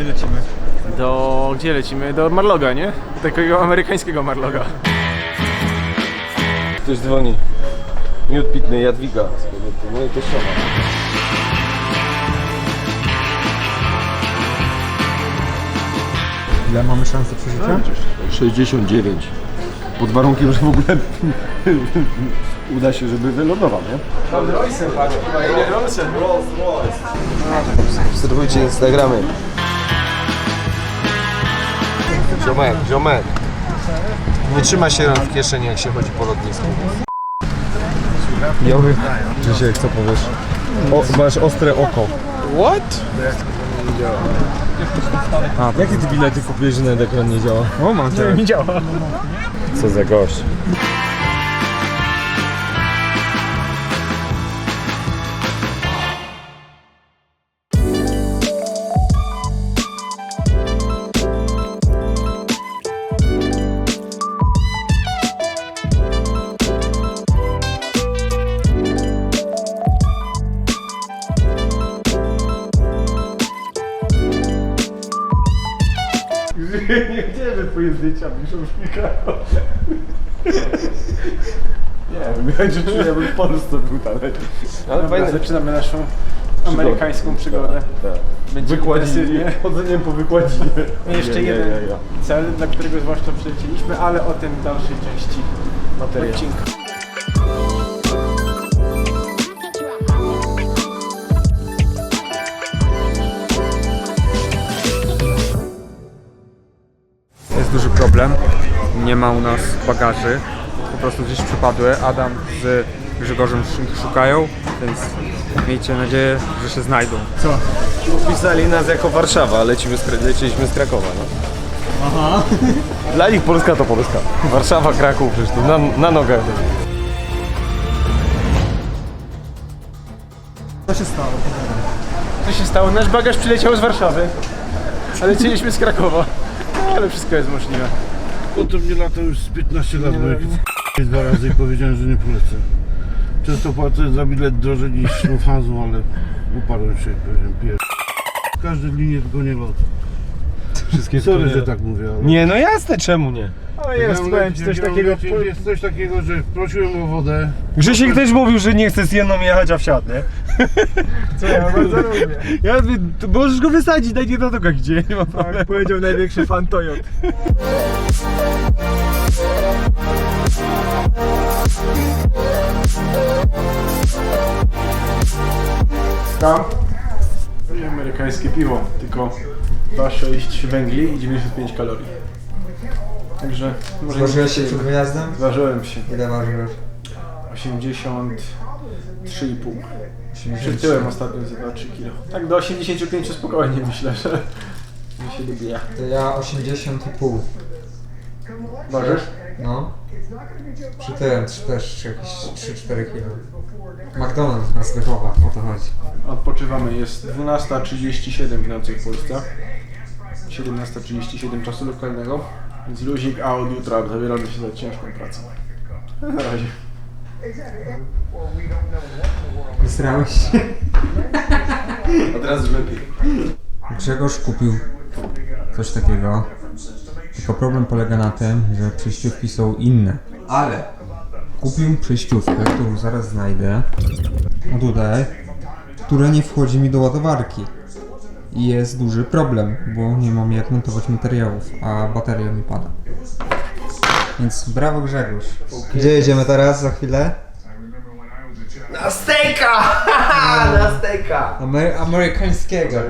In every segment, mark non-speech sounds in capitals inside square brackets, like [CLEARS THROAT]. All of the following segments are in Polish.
Gdzie lecimy? Do... gdzie lecimy? Do Marloga, nie? Takiego amerykańskiego Marloga. Ktoś dzwoni. Miód pitny Jadwiga. No i teściowa. Ile mamy szansy przeżycia? 69. Pod warunkiem, że w ogóle [LAUGHS] uda się, żeby wylądował, nie? Obserwujcie Instagramy. Ziomek, ziomek. Nie trzyma się w kieszeni, jak się chodzi po lotnisku. Jowy. Krzysiek, co powiesz? O, masz ostre oko. What? A, jakie ty bilety kupiłeś, że nawet ekran nie działa? O, mam Nie, nie działa. Co za gość. Zdjęcia, Michał. Nie wiem, [LAUGHS] się czuję, w Polsce był dalej. Ale fajne. zaczynamy naszą amerykańską przygodę. Będzie intensywnie. Chodzeniem po wykładzinie. I jeszcze jeden cel, dla którego zwłaszcza przylecieliśmy, ale o tym w dalszej części Materiał. Jest duży problem. Nie ma u nas bagaży. Po prostu gdzieś przepadły. Adam z Grzegorzem ich szukają, więc miejcie nadzieję, że się znajdą. Opisali nas jako Warszawa, a lecimy z, leciliśmy z Krakowa, no. Aha. [LAUGHS] Dla nich Polska to Polska. Warszawa, Kraków, przecież to na, na nogę. Co się stało? Nasz bagaż przyleciał z Warszawy, ale lecieliśmy z Krakowa. Ale wszystko jest możliwe. Oto mnie lata już z 15 lat, bo jak w dwa razy i powiedziałem, że nie polecę. Często płacę za bilet drożej niż Lufthansa, ale uparłem się i powiedziałem pier... Każde linie, tylko nie lot. Wszystkie Sorry, że tak mówię, ale... Nie, no jasne, czemu nie? O jest, powiem ci coś takiego. Jest coś takiego, że prosiłem o wodę. Grzesiek też mówił, że nie chce z jedną jechać, a wsiadł, nie? Co ja bardzo lubię. Ja mówię, to możesz go wysadzić, daj nie na nogach, gdzie nie ma problemu. Tak powiedział największy fan Toyota. Tam i amerykańskie piwo, tylko 2,6 węgli i 95 kalorii. Także może Zważyłeś się przed wyjazdem? Zważyłem się. Ile ważyłeś? 83,5. 83. Przytyłem ostatnio za 2-3 kg. Tak do 85 spokojnie myślę, że, że się dobija. To ja 80,5. Ważysz? No. Przytyłem też- też jakieś 3-4 kg. McDonald's nas wychowa, o to chodzi. Odpoczywamy. Jest 12.37 w nocy w Polsce. 17.37 czasu lokalnego. Więc luzik, a od jutra zabieramy się za ciężką pracę. Na razie. Wysrałeś się? Od razu lepiej. Grzegorz kupił coś takiego. Tylko problem polega na tym, że przejściówki są inne. Ale kupił przejściówkę, którą zaraz znajdę. No tutaj. Która nie wchodzi mi do ładowarki. I jest duży problem, bo nie mam jak montować materiałów, a bateria mi pada. Więc brawo Grzegorz. Gdzie jedziemy teraz za chwilę? Na stejka! [LAUGHS] Na stejka! Amery- amerykańskiego.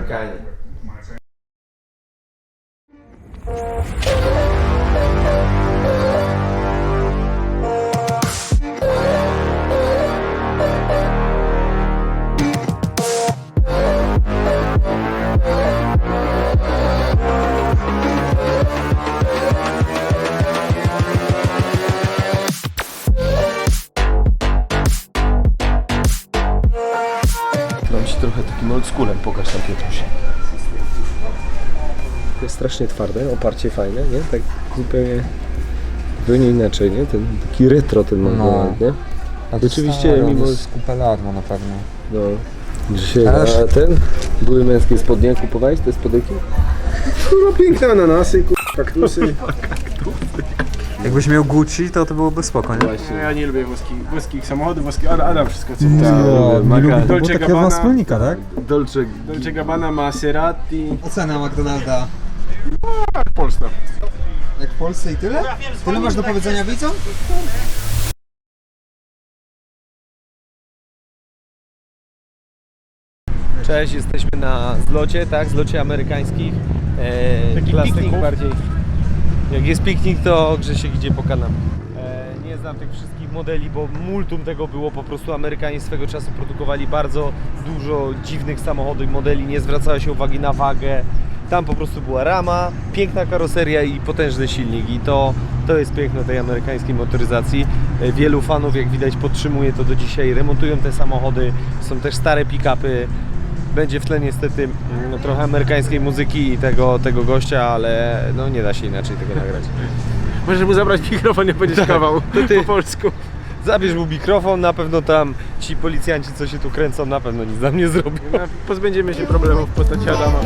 Takim oldschoolem, pokaż tam Piotruś. To jest strasznie twarde, oparcie fajne, nie? Tak zupełnie, zupełnie inaczej, nie? Ten, taki retro ten No. McDonald, nie? Rzeczywiście, stary, on mimo- jest kupę lat ma na pewno. No. Dzisiaj, a ten? Były męskie spodnie, kupowałeś te spodenki? Kurwa, piękne ananasy, kurwa, kaktusy. [LAUGHS] Jakbyś miał Gucci, to to byłoby spoko, nie? No, Ja nie lubię włoskich, włoskich samochodów, włoskich, Adam, Adam wszystko co No, nie lubię, to było Dolce takiego Gabbana. wspólnika, tak? Dolce Dolce Gabbana, Maserati. Ocena McDonalda. Polska. Jak w Polsce i tyle? Tyle masz do powiedzenia widzom? Cześć, jesteśmy na zlocie, tak? Zlocie amerykańskich. E, Taki klasyków. piknik bardziej. Jak jest piknik, to Grzesiek idzie po kanapę. E, nie znam tych wszystkich modeli, bo multum tego było. Po prostu Amerykanie swego czasu produkowali bardzo dużo dziwnych samochodów i modeli. Nie zwracało się uwagi na wagę. Tam po prostu była rama, piękna karoseria i potężny silnik. I to, to jest piękno tej amerykańskiej motoryzacji. E, Wielu fanów, jak widać, podtrzymuje to do dzisiaj. Remontują te samochody. Są też stare pick-upy. Będzie w tle niestety mm, trochę amerykańskiej muzyki i tego, tego gościa, ale no nie da się inaczej tego nagrać. Możesz mu zabrać mikrofon i powiedzieć kawał to ty. po polsku. Zabierz mu mikrofon, na pewno tam ci policjanci, co się tu kręcą, na pewno nic nam nie zrobią. No, Pozbędziemy się problemów w postaci Adama.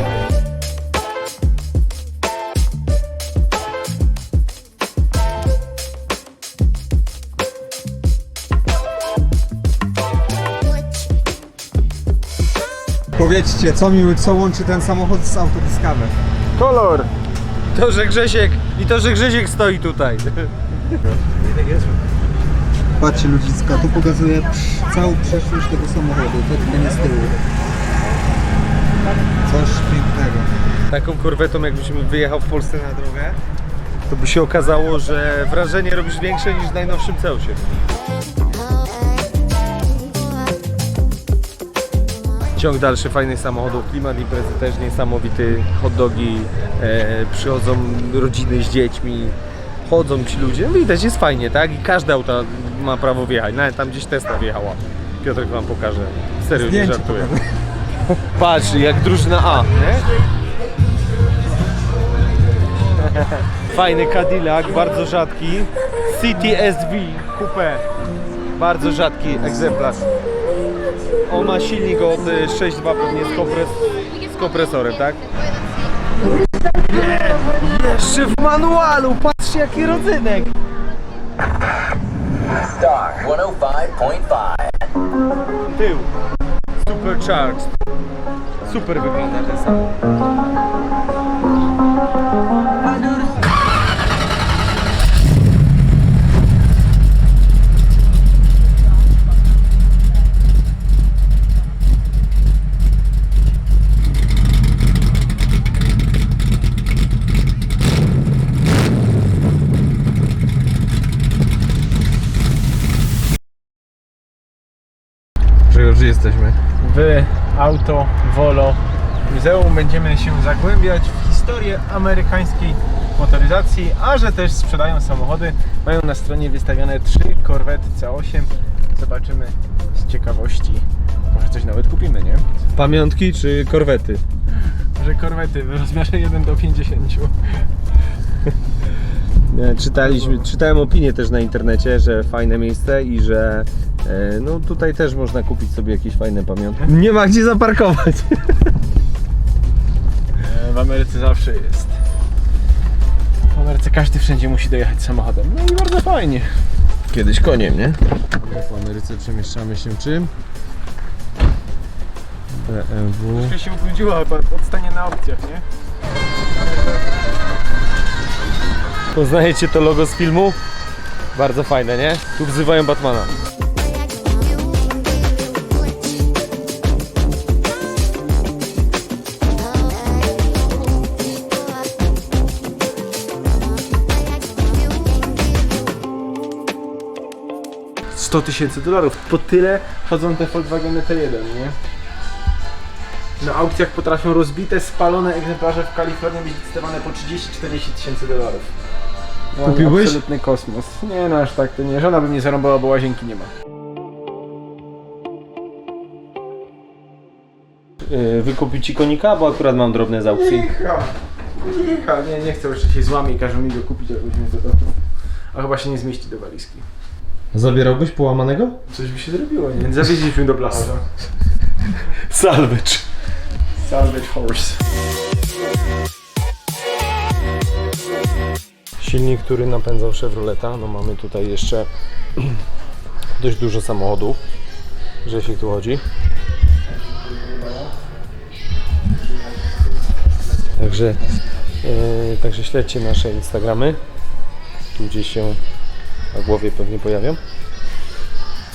Powiedzcie, co, mi, co łączy ten samochód z autodyskawem? Kolor! To, że Grzesiek i to, że Grzesiek stoi tutaj. Patrzcie ludziska, tu pokazuje całą przeszłość tego samochodu, to tylko nie z tyłu. Coś pięknego. Taką korwetą, jakbyśmy wyjechał w Polsce na drogę, to by się okazało, że wrażenie robisz większe niż w najnowszym Ceusie. Ciąg dalszy fajnych samochodów, klimat imprezy też niesamowity, hot dogi, e, przychodzą rodziny z dziećmi, chodzą ci ludzie, no widać jest fajnie, tak? I każde auto ma prawo wjechać, nawet tam gdzieś Tesla wjechała. Piotrek wam pokaże, serio nie Zdjęcie żartuję. pokażę. [LAUGHS] Patrz, jak drużyna A, nie? [LAUGHS] Fajny Cadillac, bardzo rzadki. City SV Coupe. Bardzo rzadki egzemplarz. On ma silnik od y, 6.2 pewnie z, kompres z kompresorem, tak? Nie, jeszcze w manualu, patrzcie jaki rodzynek. Stock 105.5. Tył. Supercharged. Super wygląda ten sam. Że jesteśmy? w Auto Volo Muzeum będziemy się zagłębiać w historię amerykańskiej motoryzacji, a że też sprzedają samochody. Mają na stronie wystawione trzy Corvette C8. Zobaczymy z ciekawości. Może coś nawet kupimy, nie? Pamiątki czy korwety? Może Corvette w rozmiarze 1 do 50. Nie, czytaliśmy, czytałem opinię też na internecie, że fajne miejsce i że e, no tutaj też można kupić sobie jakieś fajne pamiątki. Nie ma gdzie zaparkować. E, W Ameryce zawsze jest. W Ameryce każdy wszędzie musi dojechać samochodem. No i bardzo fajnie. Kiedyś koniem, nie? W Ameryce przemieszczamy się czym? BMW. Troszkę się ubrudziło chyba odstanie na opcjach, nie? Poznajecie to logo z filmu? Bardzo fajne, nie? Tu wzywają Batmana. T1 tysięcy dolarów. Po tyle chodzą te Volkswageny T1, nie? Na aukcjach potrafią rozbite, spalone egzemplarze w Kalifornii być licytowane po 30-40 tysięcy dolarów. No, Kupiłbyś? Absolutny kosmos. Nie no, aż tak to nie. Żona by mnie zarąbała, bo łazienki nie ma. Yy, wykupić ci konika, bo akurat mam drobne z aukcji. Cicha, cicha. Nie, nie chcę, jeszcze się złamie i każą mi go kupić, jak weźmie do domu. A chyba się nie zmieści do walizki. Zabierałbyś połamanego? Coś by się zrobiło, nie? Zawieźliśmy do blacharza. Salvage. Salvage Horse. Silnik, który napędzał Chevroleta. No mamy tutaj jeszcze [CLEARS THROAT] dość dużo samochodów, że jeśli tu chodzi. Także, yy, także śledźcie nasze Instagramy. Tu gdzieś się na głowie pewnie pojawią.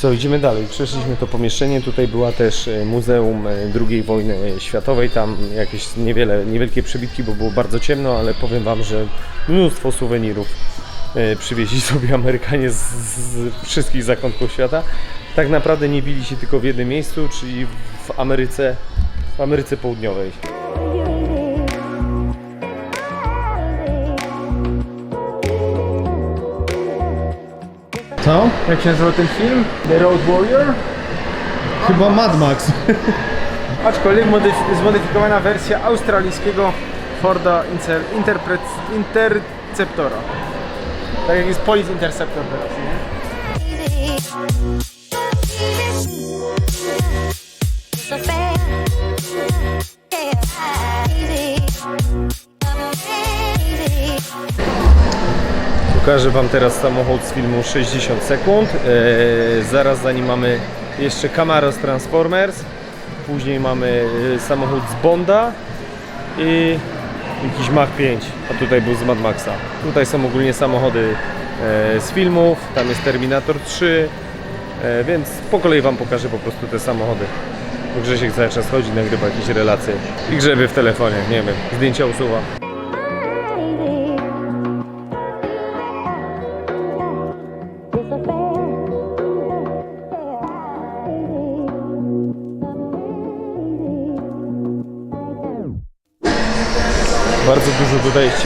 Co, idziemy dalej. Przeszliśmy to pomieszczenie. Tutaj była też e, Muzeum e, II wojny światowej. Tam jakieś niewiele, niewielkie przebitki, bo było bardzo ciemno, ale powiem Wam, że mnóstwo suwenirów e, przywieźli [LAUGHS] sobie Amerykanie z, z wszystkich zakątków świata. Tak naprawdę nie bili się tylko w jednym miejscu, czyli w Ameryce, w Ameryce Południowej. Co? Jak się nazywa ten film? The Road Warrior? Chyba Mad Max. [LAUGHS] Aczkolwiek modyf- zmodyfikowana wersja australijskiego Forda Inter- Interpre- Interceptora. Tak jak jest Police Interceptor teraz, nie? Pokażę Wam teraz samochód z filmu 60 sekund. Eee, zaraz za nim mamy jeszcze Camaro z Transformers. Później mamy e, samochód z Bonda i jakiś Mach 5, a tutaj był z Mad Maxa. Tutaj są ogólnie samochody e, z filmów, tam jest Terminator 3, e, więc po kolei Wam pokażę po prostu te samochody. Bo Grzesiek cały czas chodzi, nagrywa jakieś relacje i grzebie w telefonie, nie wiem, zdjęcia usuwa.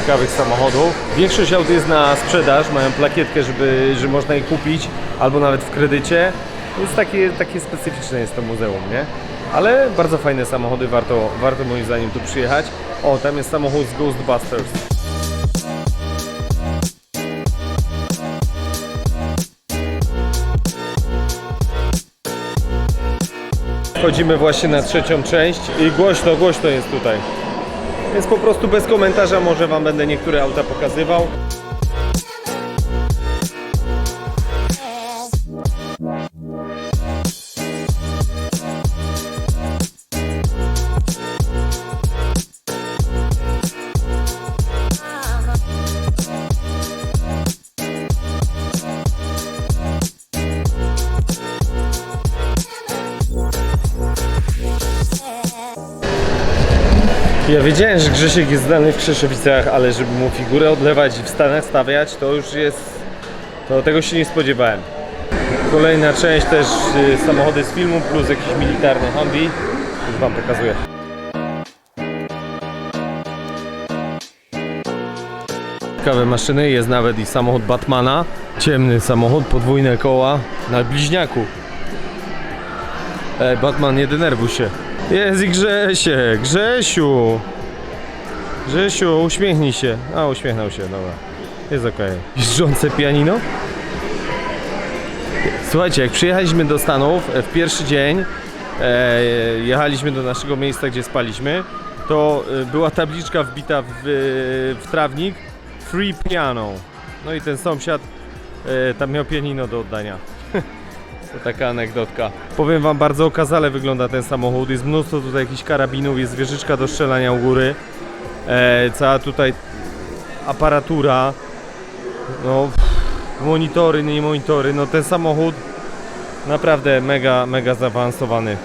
Ciekawych samochodów. Większość aut jest na sprzedaż, mają plakietkę, żeby, że można je kupić, albo nawet w kredycie. Więc takie, takie specyficzne jest to muzeum, nie? Ale bardzo fajne samochody, warto, warto moim zdaniem tu przyjechać. O, tam jest samochód z Ghostbusters. Wchodzimy właśnie na trzecią część i głośno, głośno jest tutaj. Więc po prostu bez komentarza może Wam będę niektóre auta pokazywał. Ja wiedziałem, że Grzesiek jest znany w Krzeszowicach, ale żeby mu figurę odlewać i w Stanach stawiać, to już jest... To tego się nie spodziewałem. Kolejna część też y, samochody z filmu, plus jakiś militarny Humvee. Już Wam pokazuję. Ciekawe maszyny, jest nawet i samochód Batmana. Ciemny samochód, podwójne koła na bliźniaku. Ej, Batman, nie denerwuj się. Jest i Grzesie, Grzesiu! Grzesiu, uśmiechnij się. A, uśmiechnął się, dobra. Jest okej. Jeżdżące pianino? Słuchajcie, jak przyjechaliśmy do Stanów e, w pierwszy dzień, e, jechaliśmy do naszego miejsca, gdzie spaliśmy, to e, była tabliczka wbita w, w trawnik Free Piano. No i ten sąsiad tam miał pianino do oddania. [LAUGHS] To taka anegdotka. Powiem wam, bardzo okazale wygląda ten samochód. Jest mnóstwo tutaj jakichś karabinów, jest wieżyczka do strzelania u góry. E, cała tutaj aparatura. No, monitory, nie monitory. No ten samochód naprawdę mega, mega zaawansowany.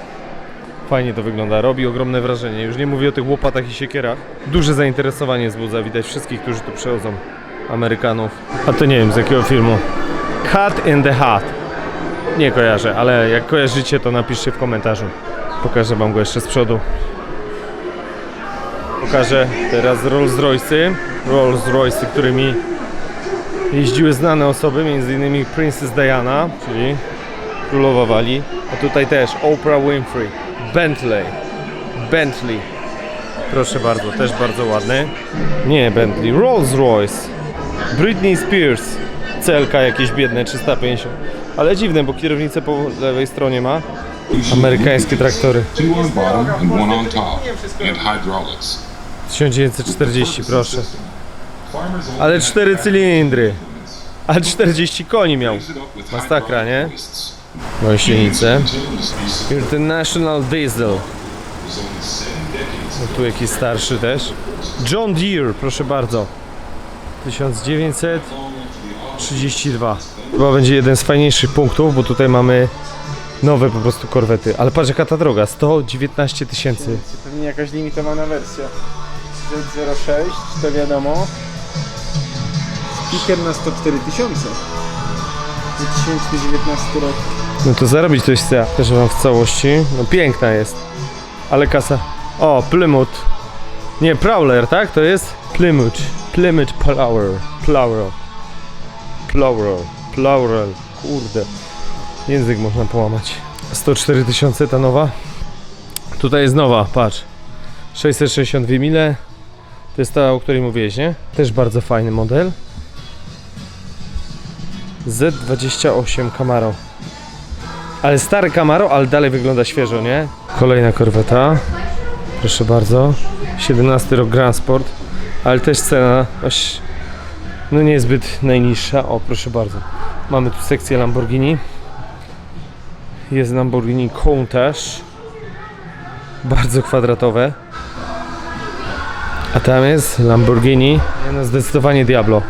Fajnie to wygląda, robi ogromne wrażenie. Już nie mówię o tych łopatach i siekierach. Duże zainteresowanie wzbudza, widać wszystkich, którzy tu przychodzą. Amerykanów. A to nie wiem z jakiego filmu. Cat in the Hat. Nie kojarzę, ale jak kojarzycie, to napiszcie w komentarzu. Pokażę wam go jeszcze z przodu. Pokażę teraz Rolls Royce'y. Rolls Royce'y, którymi jeździły znane osoby, m.in. Princess Diana, czyli królowa Walii. A tutaj też Oprah Winfrey, Bentley, Bentley. Proszę bardzo, też bardzo ładny. Nie Bentley, Rolls Royce. Britney Spears. CLK jakieś biedne 350. Ale dziwne, bo kierownicę po lewej stronie ma. Amerykańskie traktory. Two on bottom and one on top, and hydraulics. 1940, proszę. Ale cztery cylindry. Ale 40 koni miał. Masakra, nie? Gąsienice. International Diesel. No tu jakiś starszy też. John Deere, proszę bardzo. 1932. Chyba będzie jeden z fajniejszych punktów, bo tutaj mamy nowe po prostu korwety. Ale patrz jaka ta droga, 119 tysięcy. Pewnie jakaś limitowana wersja. Z06, to wiadomo. Speaker na 104 tysiące. 2019 rok. No to zarobić coś chce. Też mam w całości. No piękna jest. Ale kasa. O, Plymouth. Nie, Prowler, tak? To jest Plymouth. Plymouth Plower. Plower. Plower. Plower. Kurde. Język można połamać. 104 tysiące ta nowa. Tutaj jest nowa, patrz. 662 mile. To jest ta, o której mówiłeś, nie? Też bardzo fajny model. Z28 Camaro. Ale stary Camaro, ale dalej wygląda świeżo, nie? Kolejna korweta. Proszę bardzo. 17 rok Grand Sport. Ale też cena no niezbyt najniższa. O, proszę bardzo. Mamy tu sekcję Lamborghini. Jest Lamborghini Countach. Bardzo kwadratowe. A tam jest Lamborghini. No zdecydowanie Diablo.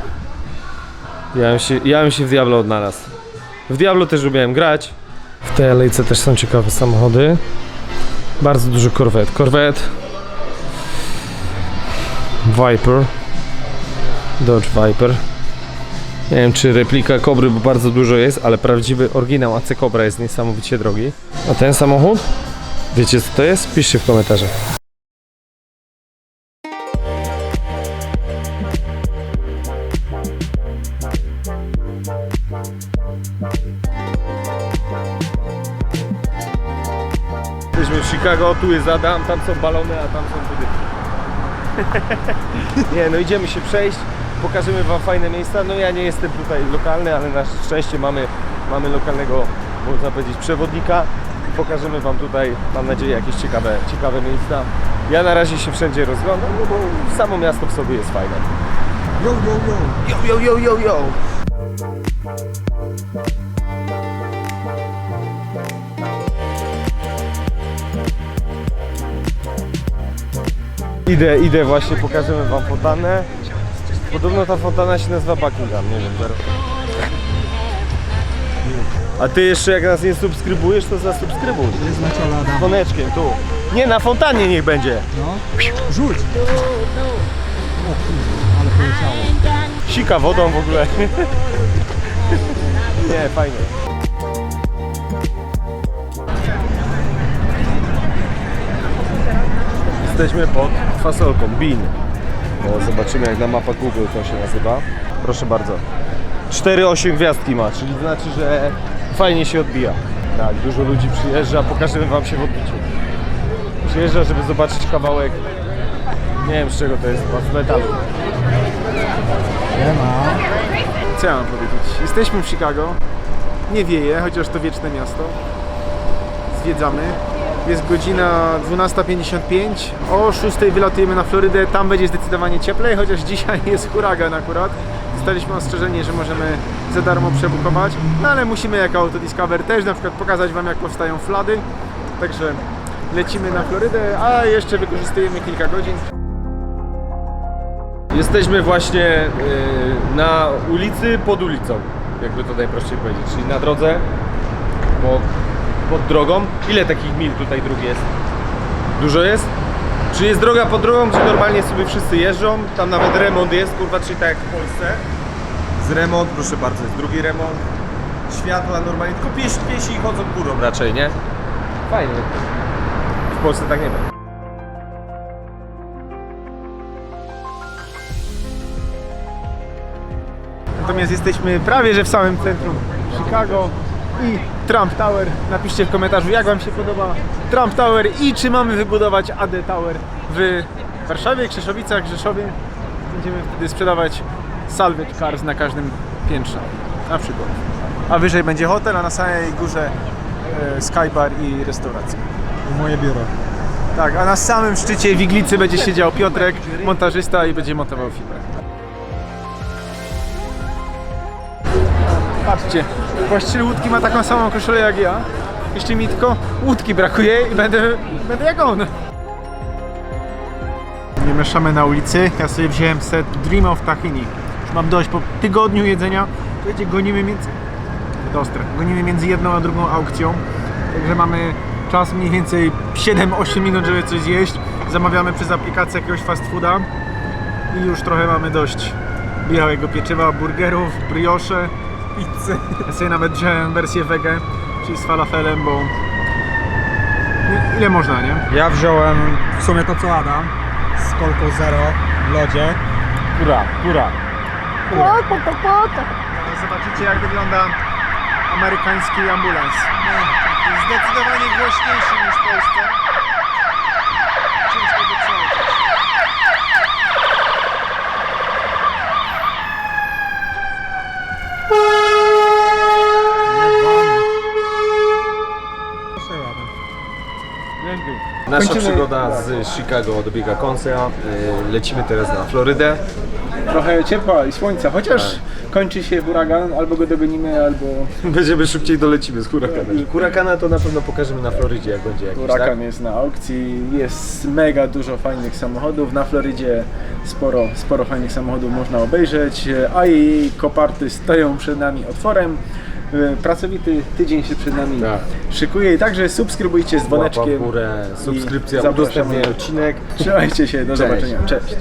Ja bym się, ja bym się w Diablo odnalazł. W Diablo też lubiłem grać. W tej alejce też są ciekawe samochody. Bardzo duży korwet. Korwet. Viper. Dodge Viper. Nie wiem czy replika Kobry, bo bardzo dużo jest, ale prawdziwy oryginał AC Cobra jest niesamowicie drogi. A ten samochód? Wiecie co to jest? Piszcie w komentarzach. Jesteśmy w Chicago, tu jest Adam, tam są balony, a tam są budynki. [LAUGHS] nie, no idziemy się przejść, pokażemy Wam fajne miejsca. No ja nie jestem tutaj lokalny, ale na szczęście mamy, mamy lokalnego, można powiedzieć, przewodnika. Pokażemy Wam tutaj, mam nadzieję, jakieś ciekawe, ciekawe miejsca. Ja na razie się wszędzie rozglądam, no bo samo miasto w sobie jest fajne. Yo, yo, yo! Yo, yo, yo, yo, yo! Idę, idę właśnie, pokażemy wam fontannę. Podobno ta fontanna się nazywa Buckingham, nie wiem zaraz. A ty jeszcze jak nas nie subskrybujesz, to zasubskrybuj. Jest na czole Z dzwoneczkiem, tu. Nie, na fontannie niech będzie. No. Rzuć. ale poleciało. Sika wodą w ogóle. [LAUGHS] nie, fajnie. Jesteśmy pod fasolką BIN. Zobaczymy jak na mapach Google to się nazywa. Proszę bardzo. 4,8 gwiazdki ma, czyli znaczy, że fajnie się odbija. Tak, dużo ludzi przyjeżdża, pokażemy wam się w odbiciu. Przyjeżdża, żeby zobaczyć kawałek, nie wiem z czego to jest, z metalu. Co ja mam powiedzieć? Jesteśmy w Chicago. Nie wieje, chociaż to wieczne miasto. Zwiedzamy. Jest godzina 12.55. O 6 wylatujemy na Florydę. Tam będzie zdecydowanie cieplej, chociaż dzisiaj jest huragan akurat. Dostaliśmy ostrzeżenie, że możemy za darmo przebukować. No ale musimy jako Autodiscover też na przykład pokazać Wam jak powstają flady. Także lecimy na Florydę, a jeszcze wykorzystujemy kilka godzin. Jesteśmy właśnie y, na ulicy pod ulicą, jakby to najprościej powiedzieć, czyli na drodze pod, pod drogą. Ile takich mil tutaj dróg jest? Dużo jest? Czy jest droga pod drogą, gdzie normalnie sobie wszyscy jeżdżą? Tam nawet remont jest, kurwa, czyli tak jak w Polsce. Z remont, proszę bardzo, jest drugi remont. Światła normalnie, tylko piesi, piesi chodzą górą raczej, nie? Fajnie. W Polsce tak nie ma. Natomiast jesteśmy prawie że w samym centrum Chicago i Trump Tower. Napiszcie w komentarzu, jak Wam się podoba Trump Tower i czy mamy wybudować AD Tower w Warszawie, Krzeszowicach, Rzeszowie. Będziemy wtedy sprzedawać salvage cars na każdym piętrze, na przykład. A wyżej będzie hotel, a na samej górze e, skybar i restauracja. Moje biuro. Tak, a na samym szczycie Wiglicy będzie siedział Piotrek, montażysta i będzie montował filmy. Patrzcie, właściciel łódki ma taką samą koszulę jak ja. Jeszcze mi tylko łódki brakuje i będę, będę jak on. Nie mieszamy na ulicy. Ja sobie wziąłem set Dream of Tahini. Już mam dość. Po tygodniu jedzenia, wiecie, gonimy między... To ostre. Gonimy między jedną a drugą aukcją. Także mamy czas mniej więcej 7-8 minut, żeby coś zjeść. Zamawiamy przez aplikację jakiegoś fast fooda i już trochę mamy dość białego pieczywa, burgerów, brioche, pizzy. Ja sobie nawet wziąłem wersję wege, czyli z falafelem, bo ile można, nie? Ja wziąłem w sumie to co Adam, z kolką zero w lodzie. Kura, kura. Zobaczycie jak wygląda amerykański ambulans. Jest zdecydowanie głośniejszy niż w Polsce. Nasza Kończymy- przygoda z Chicago dobiega końca. Y, Lecimy teraz na Florydę. Trochę ciepła i słońca, chociaż kończy się huragan, albo go dogonimy, albo Będziemy szybciej dolecimy z hurakanem. Hurakana to na pewno pokażemy na Florydzie, jak będzie jakiś, hurakan tak? jest na aukcji. Jest mega dużo fajnych samochodów. Na Florydzie sporo, sporo fajnych samochodów można obejrzeć, a jej koparty stoją przed nami otworem. E, Pracowity tydzień się przed nami Tak. szykuje i także subskrybujcie z Łapa w dzwoneczkiem. górę, subskrypcja, udostępnienie odcinek. Trzymajcie się, do Cześć. zobaczenia. Cześć.